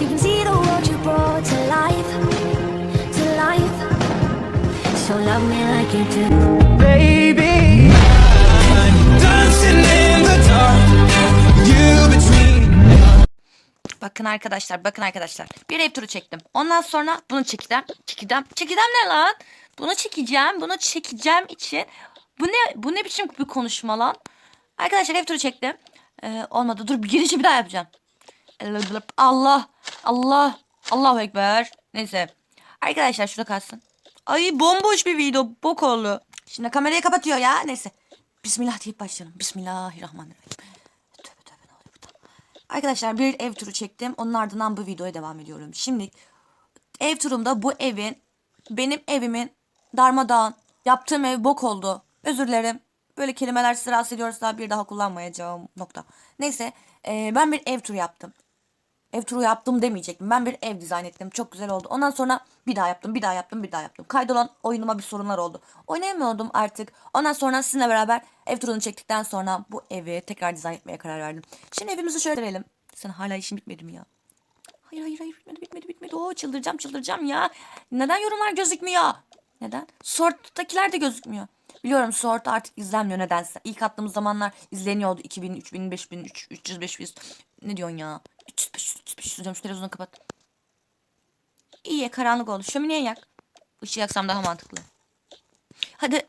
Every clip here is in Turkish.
You can see the world you brought to life, to life. So love me like you do. baby. I'm dancing in the dark. You between. Bakın arkadaşlar, bakın arkadaşlar. Bir ev turu çektim. Ondan sonra bunu çekeceğim. Çekeceğim. Çekeceğim ne lan? Bunu çekeceğim. Bunu çekeceğim için. Bu ne bu ne biçim bir konuşma lan? Arkadaşlar ev turu çektim. Ee, olmadı. Dur bir girişi bir daha yapacağım. Allah. Allah. Allahu Ekber. Neyse. Arkadaşlar şurada kalsın. Ay bomboş bir video. Bok oldu. Şimdi kamerayı kapatıyor ya. Neyse. Bismillah deyip başlayalım. Bismillahirrahmanirrahim. Tövbe tövbe ne oluyor burada? Arkadaşlar bir ev turu çektim. Onun ardından bu videoya devam ediyorum. Şimdi ev turumda bu evin benim evimin darmadağın yaptığım ev bok oldu. Özür dilerim. Böyle kelimeler sizi rahatsız ediyorsa bir daha kullanmayacağım nokta. Neyse eee, ben bir ev turu yaptım. Ev turu yaptım demeyecektim. Ben bir ev dizayn ettim. Çok güzel oldu. Ondan sonra bir daha yaptım, bir daha yaptım, bir daha yaptım. Kaydolan oyunuma bir sorunlar oldu. Oynayamıyordum artık. Ondan sonra sizinle beraber ev turunu çektikten sonra bu evi tekrar dizayn etmeye karar verdim. Şimdi evimizi şöyle verelim. Sen hala işin bitmedi mi ya? Hayır hayır hayır bitmedi bitmedi bitmedi. Oo çıldıracağım çıldıracağım ya. Neden yorumlar gözükmüyor? Neden? Sort'takiler de gözükmüyor. Biliyorum Sort artık izlenmiyor nedense. İlk attığımız zamanlar izleniyordu. 2000, 3000, 5000, 300, 500. Ne diyorsun ya? 300, 500, 300, 500 diyorum. Şu televizyonu kapat. İyi karanlık oldu. Şömineyi yak. Işığı yaksam daha mantıklı. Hadi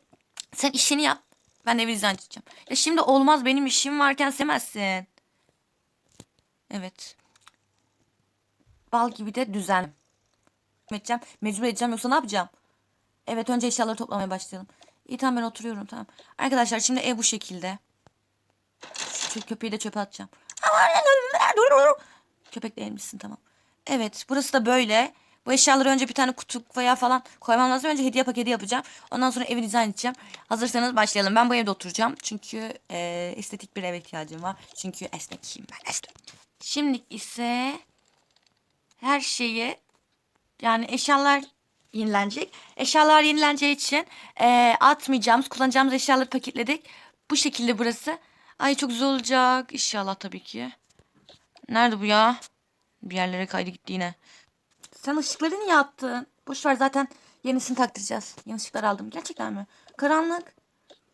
sen işini yap. Ben de dizayn edeceğim. Ya şimdi olmaz benim işim varken sevmezsin. Evet. Bal gibi de düzen. Edeceğim. Mecbur edeceğim yoksa ne yapacağım? Evet önce eşyaları toplamaya başlayalım. İyi tamam ben oturuyorum tamam. Arkadaşlar şimdi ev bu şekilde. Şu köpeği de çöpe atacağım. Köpek değil misin tamam. Evet burası da böyle. Bu eşyaları önce bir tane kutu veya falan koymam lazım. Önce hediye paketi yapacağım. Ondan sonra evi dizayn edeceğim. Hazırsanız başlayalım. Ben bu evde oturacağım. Çünkü e, estetik bir eve ihtiyacım var. Çünkü esnekiyim ben esnek. Şimdi ise her şeyi yani eşyalar yenilenecek. Eşyalar yenileneceği için e, atmayacağımız, kullanacağımız eşyaları paketledik. Bu şekilde burası. Ay çok güzel olacak. İnşallah tabii ki. Nerede bu ya? Bir yerlere kaydı gitti yine. Sen ışıkları niye attın? Boş ver zaten yenisini taktıracağız. Yeni ışıklar aldım. Gerçekten mi? Karanlık.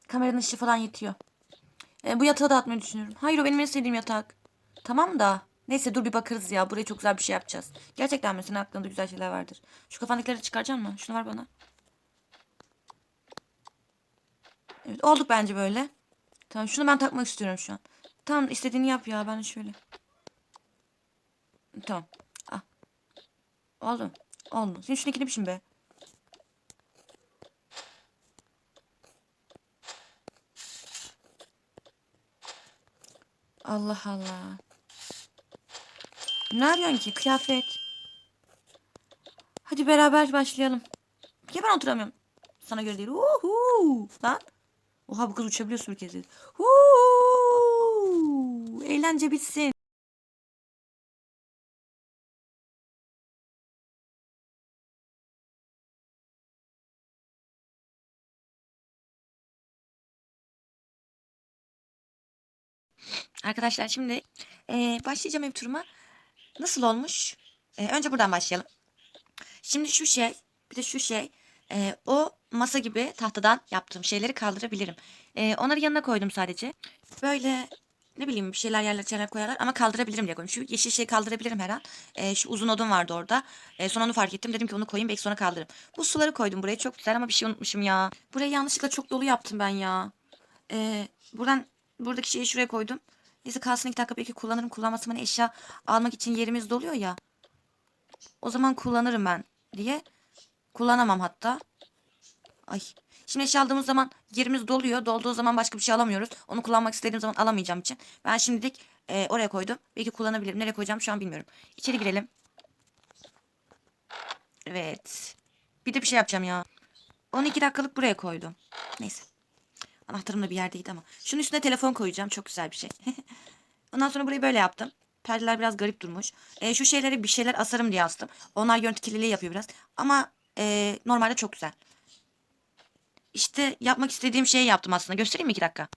Kameranın ışığı falan yetiyor. E, bu yatağı da atmayı düşünüyorum. Hayır o benim en sevdiğim yatak. Tamam da. Neyse dur bir bakarız ya. Buraya çok güzel bir şey yapacağız. Gerçekten mi? Senin aklında güzel şeyler vardır. Şu kafandakileri çıkaracak mı? Şunu ver bana. Evet olduk bence böyle. Tamam şunu ben takmak istiyorum şu an. Tamam istediğini yap ya. Ben şöyle. Tamam. Oldu. Oldu. Sen şunu ikili biçim be. Allah Allah. Ne yapıyorsun ki? Kıyafet. Hadi beraber başlayalım. Ya ben oturamıyorum. Sana göre değil. Uhu. Lan. Oha bu kız uçabiliyor bir kez. Uhu. Eğlence bitsin. Arkadaşlar şimdi eee, başlayacağım ev turuma. Nasıl olmuş? Eee, önce buradan başlayalım. Şimdi şu şey bir de şu şey eee, o masa gibi tahtadan yaptığım şeyleri kaldırabilirim. Eee, onları yanına koydum sadece. Böyle ne bileyim bir şeyler yerler şeyler koyarlar ama kaldırabilirim diye koydum. Şu yeşil şeyi kaldırabilirim her an. Eee, şu uzun odun vardı orada. Eee, sonra onu fark ettim. Dedim ki onu koyayım belki sonra kaldırırım. Bu suları koydum buraya çok güzel ama bir şey unutmuşum ya. Burayı yanlışlıkla çok dolu yaptım ben ya. Eee, buradan buradaki şeyi şuraya koydum. Neyse kalsın iki dakika belki kullanırım. Kullanmasam hani eşya almak için yerimiz doluyor ya. O zaman kullanırım ben diye. Kullanamam hatta. Ay. Şimdi eşya aldığımız zaman yerimiz doluyor. Dolduğu zaman başka bir şey alamıyoruz. Onu kullanmak istediğim zaman alamayacağım için. Ben şimdilik e, oraya koydum. Belki kullanabilirim. Nereye koyacağım şu an bilmiyorum. İçeri girelim. Evet. Bir de bir şey yapacağım ya. 12 dakikalık buraya koydum. Neyse. Anahtarım da bir yerdeydi ama. Şunun üstüne telefon koyacağım. Çok güzel bir şey. Ondan sonra burayı böyle yaptım. Perdeler biraz garip durmuş. E, şu şeyleri bir şeyler asarım diye astım. Onlar görüntü kirliliği yapıyor biraz. Ama e, normalde çok güzel. İşte yapmak istediğim şeyi yaptım aslında. Göstereyim mi iki dakika?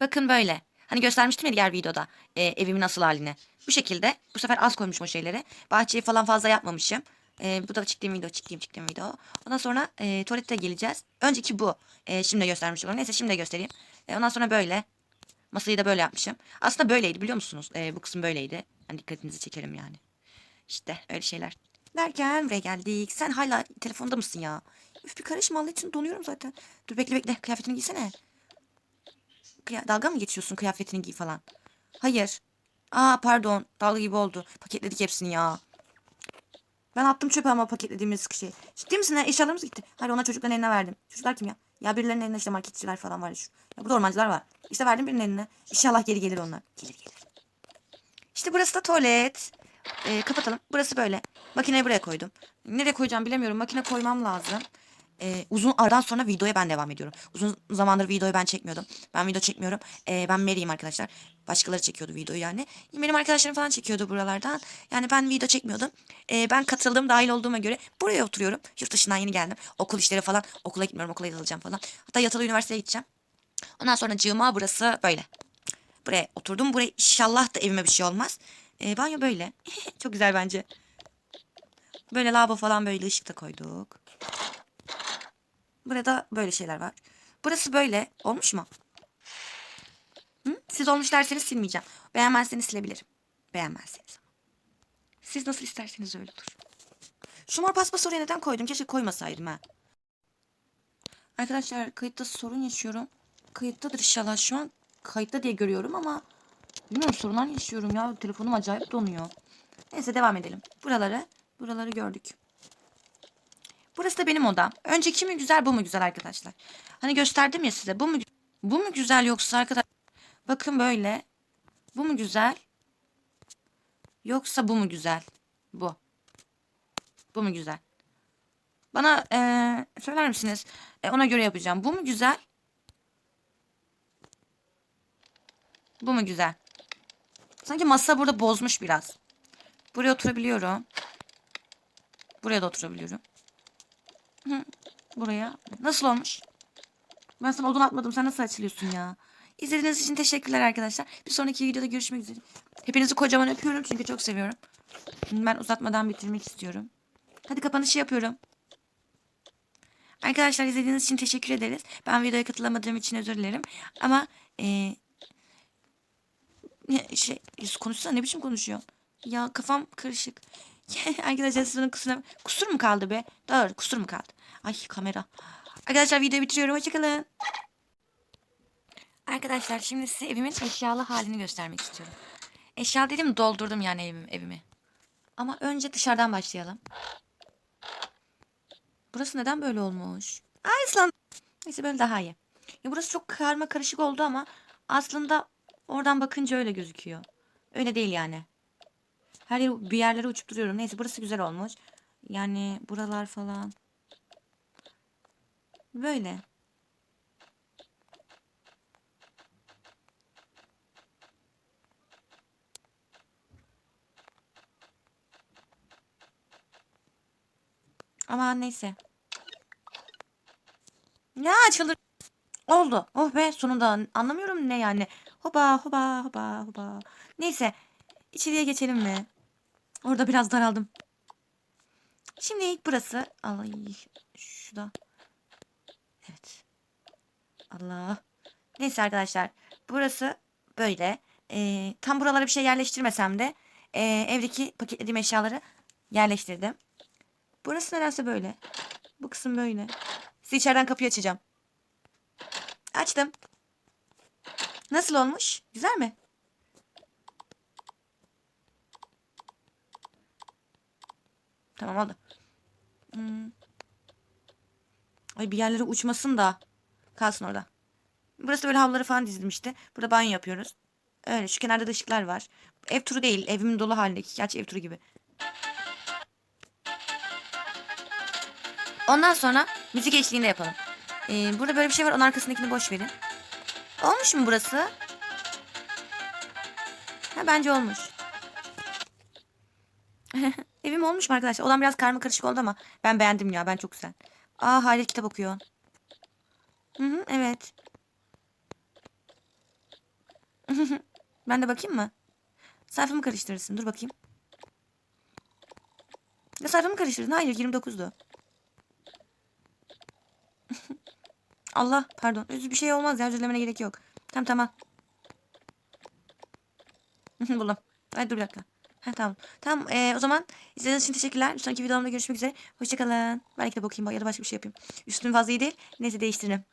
Bakın böyle. Hani göstermiştim ya diğer videoda e, evimin asıl halini. Bu şekilde. Bu sefer az koymuşum o şeyleri. Bahçeyi falan fazla yapmamışım. E, bu da çektiğim video, çektiğim çektiğim video. Ondan sonra e, tuvalete geleceğiz. Önceki bu. E, şimdi göstermiş olan. Neyse şimdi de göstereyim. E, ondan sonra böyle. Masayı da böyle yapmışım. Aslında böyleydi biliyor musunuz? E, bu kısım böyleydi. Hani dikkatinizi çekerim yani. İşte öyle şeyler. Derken buraya geldik. Sen hala telefonda mısın ya? Üf bir karışma Allah için donuyorum zaten. Dur bekle bekle kıyafetini giysene. Kıya- dalga mı geçiyorsun kıyafetini giy falan? Hayır. Aa pardon dalga gibi oldu. Paketledik hepsini ya. Ben attım çöpe ama paketlediğimiz şey. Ciddi misin? ya? Eşyalarımız gitti. Hayır ona çocukların eline verdim. Çocuklar kim ya? Ya birilerinin eline işte marketçiler falan var ya şu. Ya bu da ormancılar var. İşte verdim birinin eline. İnşallah geri gelir onlar. Gelir gelir. İşte burası da tuvalet. Ee, kapatalım. Burası böyle. Makineyi buraya koydum. Nereye koyacağım bilemiyorum. Makine koymam lazım. Ee, uzun aradan sonra videoya ben devam ediyorum. Uzun zamandır videoyu ben çekmiyordum. Ben video çekmiyorum. Ee, ben Mary'im arkadaşlar. Başkaları çekiyordu videoyu yani. Benim arkadaşlarım falan çekiyordu buralardan. Yani ben video çekmiyordum. Ee, ben katıldım dahil olduğuma göre buraya oturuyorum. Yurt dışından yeni geldim. Okul işleri falan. Okula gitmiyorum. Okula yazılacağım falan. Hatta yatılı üniversiteye gideceğim. Ondan sonra cığıma burası böyle. Buraya oturdum. Buraya inşallah da evime bir şey olmaz. Ee, banyo böyle. Çok güzel bence. Böyle lavabo falan böyle ışık da koyduk. Burada böyle şeyler var. Burası böyle. Olmuş mu? Hı? Siz olmuş derseniz silmeyeceğim. Beğenmezseniz silebilirim. Beğenmezseniz. Siz nasıl isterseniz öyle olur. Şu mor paspası oraya neden koydum? Keşke koymasaydım ha. Arkadaşlar kayıtta sorun yaşıyorum. Kayıttadır inşallah şu an. Kayıtta diye görüyorum ama bilmiyorum sorunlar yaşıyorum ya. Telefonum acayip donuyor. Neyse devam edelim. Buraları, buraları gördük. Burası da benim odam. Önceki mi güzel bu mu güzel arkadaşlar? Hani gösterdim ya size. Bu mu bu mu güzel yoksa arkadaş Bakın böyle. Bu mu güzel? Yoksa bu mu güzel? Bu. Bu mu güzel? Bana eee, söyler misiniz? E, ona göre yapacağım. Bu mu güzel? Bu mu güzel? Sanki masa burada bozmuş biraz. Buraya oturabiliyorum. Buraya da oturabiliyorum. Hı, buraya. Nasıl olmuş? Ben sana odun atmadım. Sen nasıl açılıyorsun ya? İzlediğiniz için teşekkürler arkadaşlar. Bir sonraki videoda görüşmek üzere. Hepinizi kocaman öpüyorum çünkü çok seviyorum. Ben uzatmadan bitirmek istiyorum. Hadi kapanışı yapıyorum. Arkadaşlar izlediğiniz için teşekkür ederiz. Ben videoya katılamadığım için özür dilerim. Ama ne şey konuşsana ne biçim konuşuyor? Ya kafam karışık. Arkadaşlar siz bunun kusura kusur mu kaldı be? Doğru kusur mu kaldı? Ay kamera. Arkadaşlar videoyu bitiriyorum. Hoşçakalın. Arkadaşlar şimdi size evimin eşyalı halini göstermek istiyorum. Eşya dedim doldurdum yani evim, evimi. Ama önce dışarıdan başlayalım. Burası neden böyle olmuş? Islan. Neyse böyle daha iyi. Ya burası çok karma karışık oldu ama aslında oradan bakınca öyle gözüküyor. Öyle değil yani. Her yer, bir yerlere uçup duruyorum. Neyse burası güzel olmuş. Yani buralar falan. Böyle. Ama neyse. Ya açılır. Oldu. Oh be sonunda anlamıyorum ne yani. Hoba hoba hoba hoba. Neyse. İçeriye geçelim mi? Orada biraz daraldım. Şimdi ilk burası. Ay şu da. Allah. Neyse arkadaşlar. Burası böyle. Ee, tam buralara bir şey yerleştirmesem de ee, evdeki paketlediğim eşyaları yerleştirdim. Burası nedense böyle. Bu kısım böyle. Size içeriden kapıyı açacağım. Açtım. Nasıl olmuş? Güzel mi? Tamam oldu. Hmm. Ay bir yerlere uçmasın da. Kalsın orada. Burası böyle havluları falan dizilmişti. Burada banyo yapıyoruz. Öyle şu kenarda da ışıklar var. Ev turu değil. Evimin dolu halindeki. Gerçi ev turu gibi. Ondan sonra müzik eşliğinde yapalım. Ee, burada böyle bir şey var. Onun arkasındakini boş verin. Olmuş mu burası? Ha bence olmuş. Evim olmuş mu arkadaşlar? Olan biraz karma karışık oldu ama ben beğendim ya. Ben çok güzel. Aa hala kitap okuyor. Hı hı, evet. ben de bakayım mı? Sayfamı karıştırırsın. Dur bakayım. Ya sayfamı karıştırdın. Hayır 29'du. Allah pardon. Özür bir şey olmaz ya. Özür dilemene gerek yok. Tamam tamam. Buldum. Hadi dur bir dakika. Ha, tamam. Tamam ee, o zaman izlediğiniz için teşekkürler. Bir sonraki videomda görüşmek üzere. Hoşçakalın. Belki de bakayım ya da başka bir şey yapayım. Üstüm fazla iyi değil. Neyse değiştiririm.